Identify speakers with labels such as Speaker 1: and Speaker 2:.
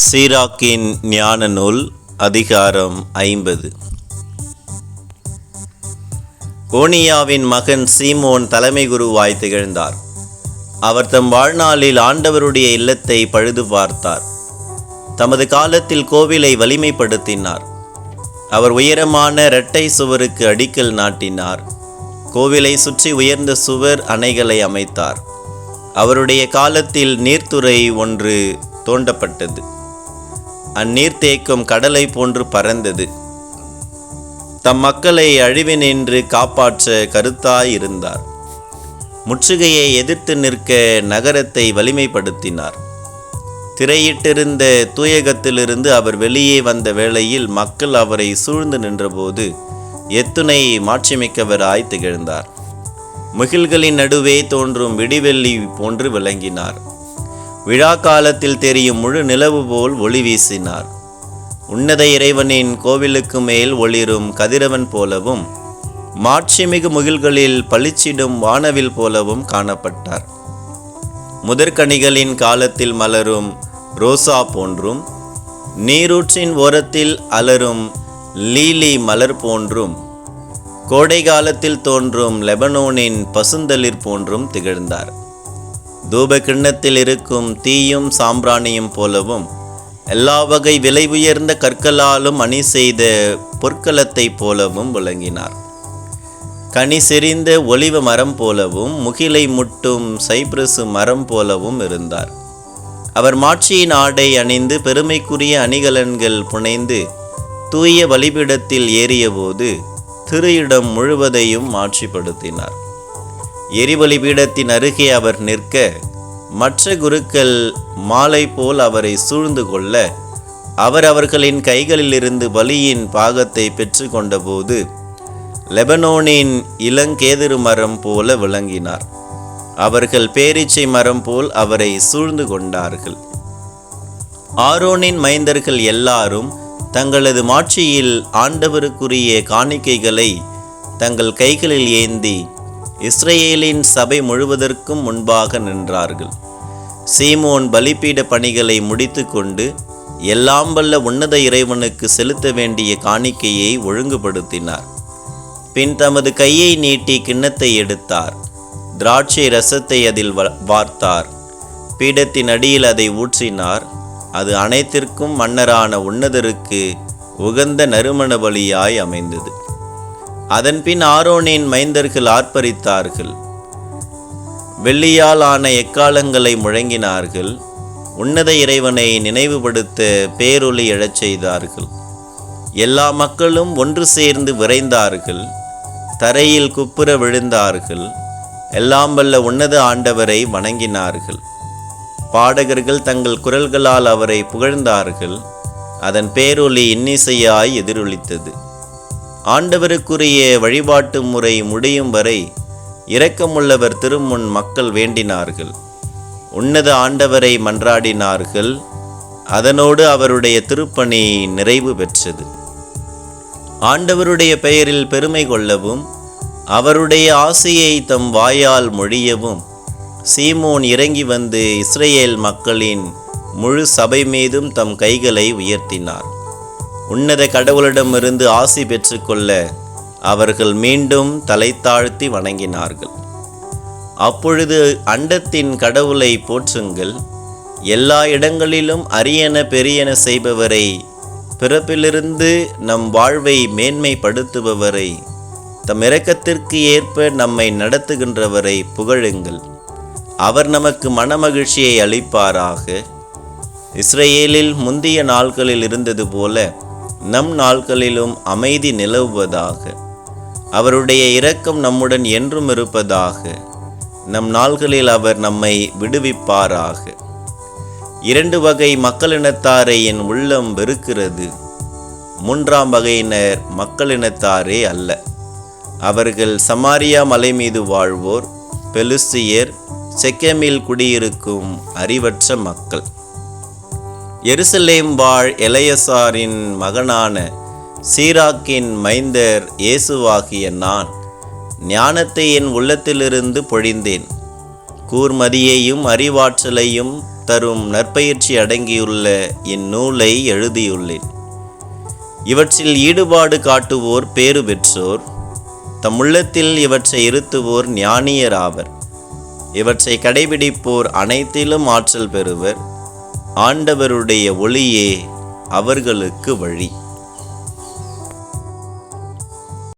Speaker 1: சீராக்கின் ஞான நூல் அதிகாரம் ஐம்பது. ஓனியாவின் மகன் சீமோன் தலைமை குருவாய் திகழ்ந்தார். அவர் தம் வாழ்நாளில் ஆண்டவருடைய இல்லத்தை பழுது பார்த்தார். தமது காலத்தில் கோவிலை வலிமைப்படுத்தினார். அவர் உயரமான இரட்டை சுவருக்கு அடிக்கல் நாட்டினார். கோவிலை சுற்றி உயர்ந்த சுவர் அணைகளை அமைத்தார். அவருடைய காலத்தில் நீர்த்துறை ஒன்று தோண்டப்பட்டது. அந்நீர்த்தேக்கம் கடலை போன்று பறந்தது. தம் மக்களை அழிவினின்று காப்பாற்ற கருத்தாயிருந்தார். முற்றுகையை எதிர்த்து நிற்க நகரத்தை வலிமைப்படுத்தினார். திரையிட்டிருந்த தூயகத்திலிருந்து அவர் வெளியே வந்த வேளையில் மக்கள் அவரை சூழ்ந்து நின்றபோது எத்துணை மாட்சிமிக்கவராய் திகழ்ந்தார். முகில்களின் நடுவே தோன்றும் விடிவெள்ளி போன்று விளங்கினார். விழா காலத்தில் தெரியும் முழு நிலவு போல் ஒளி வீசினார். உன்னத இறைவனின் கோவிலுக்கு மேல் ஒளிரும் கதிரவன் போலவும் மாட்சிமிகு முகில்களில் பளிச்சிடும் வானவில் போலவும் காணப்பட்டார். முதற்கனிகளின் காலத்தில் மலரும் ரோசா போன்றும் நீரூற்றின் ஓரத்தில் அலரும் லீலி மலர் போன்றும் கோடை காலத்தில் தோன்றும் லெபனோனின் பசுந்தளிர் போன்றும் திகழ்ந்தார். தூப கிண்ணத்தில் இருக்கும் தீயும் சாம்பிராணியும் போலவும் எல்லா வகை விலை உயர்ந்த கற்களாலும் அணி செய்த பொற்களத்தைப் போலவும் விளங்கினார். கனி செறிந்த ஒலிவ மரம் போலவும் முகிலை முட்டும் சைப்ரசு மரம் போலவும் இருந்தார். அவர் மாட்சியின் ஆடை அணிந்து பெருமைக்குரிய அணிகலன்கள் புனைந்து தூய வழிபிடத்தில் ஏறியபோது திரு இடம் முழுவதையும் மாட்சிப்படுத்தினார். எரிபலி பீடத்தின் அருகே அவர் நிற்க மற்ற குருக்கள் மாலை போல் அவரை சூழ்ந்து கொள்ள அவர் அவர்களின் கைகளிலிருந்து பலியின் பாகத்தை பெற்று கொண்டபோது லெபனோனின் இளங்கேதிரு மரம் போல விளங்கினார். அவர்கள் பேரீச்சை மரம் போல் அவரை சூழ்ந்து கொண்டார்கள். ஆரோனின் மைந்தர்கள் எல்லாரும் தங்களது மாட்சியில் ஆண்டவருக்குரிய காணிக்கைகளை தங்கள் கைகளில் ஏந்தி இஸ்ரேலின் சபை முழுவதற்கும் முன்பாக நின்றார்கள். சீமோன் பலிப்பீட பணிகளை முடித்துக்கொண்டு எல்லாம் வல்ல உன்னத இறைவனுக்கு செலுத்த வேண்டிய காணிக்கையை ஒழுங்குபடுத்தினார். பின் தமது கையை நீட்டி கிண்ணத்தை எடுத்தார். திராட்சை ரசத்தை அதில் வ- வார்த்தார். பீடத்தின் அடியில் அதை ஊற்றினார். அது அனைத்திற்கும் மன்னரான உன்னதருக்கு உகந்த நறுமண பலியாய் அமைந்தது. அதன்பின் ஆரோனின் மைந்தர்கள் ஆர்ப்பரித்தார்கள். வெள்ளியால் ஆன எக்காலங்களை முழங்கினார்கள். உன்னத இறைவனை நினைவுபடுத்த பேரொளி எழச் செய்தார்கள். எல்லா மக்களும் ஒன்று சேர்ந்து விரைந்தார்கள். தரையில் குப்புற விழுந்தார்கள். எல்லாம் வல்ல உன்னத ஆண்டவரை வணங்கினார்கள். பாடகர்கள் தங்கள் குரல்களால் அவரை புகழ்ந்தார்கள். அதன் பேரொளி இன்னிசையாய் எதிரொலித்தது. ஆண்டவருக்குரிய வழிபாட்டு முறை முடியும் வரை இரக்கமுள்ளவர் திருமுன் மக்கள் வேண்டினார்கள். உன்னத ஆண்டவரை மன்றாடினார்கள். அதனோடு அவருடைய திருப்பணி நிறைவு பெற்றது. ஆண்டவருடைய பெயரில் பெருமை கொள்ளவும் அவருடைய ஆசையை தம் வாயால் மொழியவும் சீமோன் இறங்கி வந்து இஸ்ரேல் மக்களின் முழு சபை மீதும் தம் கைகளை உயர்த்தினார். உன்னத கடவுளிடமிருந்து ஆசி பெற்றுக்கொள்ள அவர்கள் மீண்டும் தலை தாழ்த்தி வணங்கினார்கள். அப்பொழுது அண்டத்தின் கடவுளை போற்றுங்கள். எல்லா இடங்களிலும் அரியன பெரியன செய்பவரை பிறப்பிலிருந்து நம் வாழ்வை மேன்மைப்படுத்துபவரை தம் இரக்கத்திற்கு ஏற்ப நம்மை நடத்துகின்றவரை புகழுங்கள். அவர் நமக்கு மனமகிழ்ச்சியை அளிப்பாராக. இஸ்ரேலில் முந்தைய நாட்களில் இருந்தது போல நம் நாட்களிலும் அமைதி நிலவுவதாக. அவருடைய இரக்கம் நம்முடன் என்றும் இருப்பதாக. நம் நாள்களில் அவர் நம்மை விடுவிப்பாராக. இரண்டு வகை மக்களினத்தாரை என் உள்ளம் வெறுக்கிறது. மூன்றாம் வகையினர் மக்களினத்தாரே அல்ல. அவர்கள் சமாரியா மலை மீது வாழ்வோர் பெலுசியர் செக்கமில் குடியிருக்கும் அறிவற்ற மக்கள். எருசலேம் வாழ் எலையசாரின் மகனான சீராக்கின் மைந்தர் இயேசுவாகிய நான் ஞானத்தை என் உள்ளத்திலிருந்து பொழிந்தேன். கூர்மதியையும் அறிவாற்றலையும் தரும் நற்பயிற்சி அடங்கியுள்ள இந்நூலை எழுதியுள்ளேன். இவற்றில் ஈடுபாடு காட்டுவோர் பேறு பெற்றோர் தம் உள்ளத்தில் இவற்றை இருத்துவோர் ஞானியர் ஆவர் இவற்றை கடைபிடிப்போர் அனைத்திலும் ஆற்றல் பெறுவர். ஆண்டவருடைய ஒளியே அவர்களுக்கு வழி.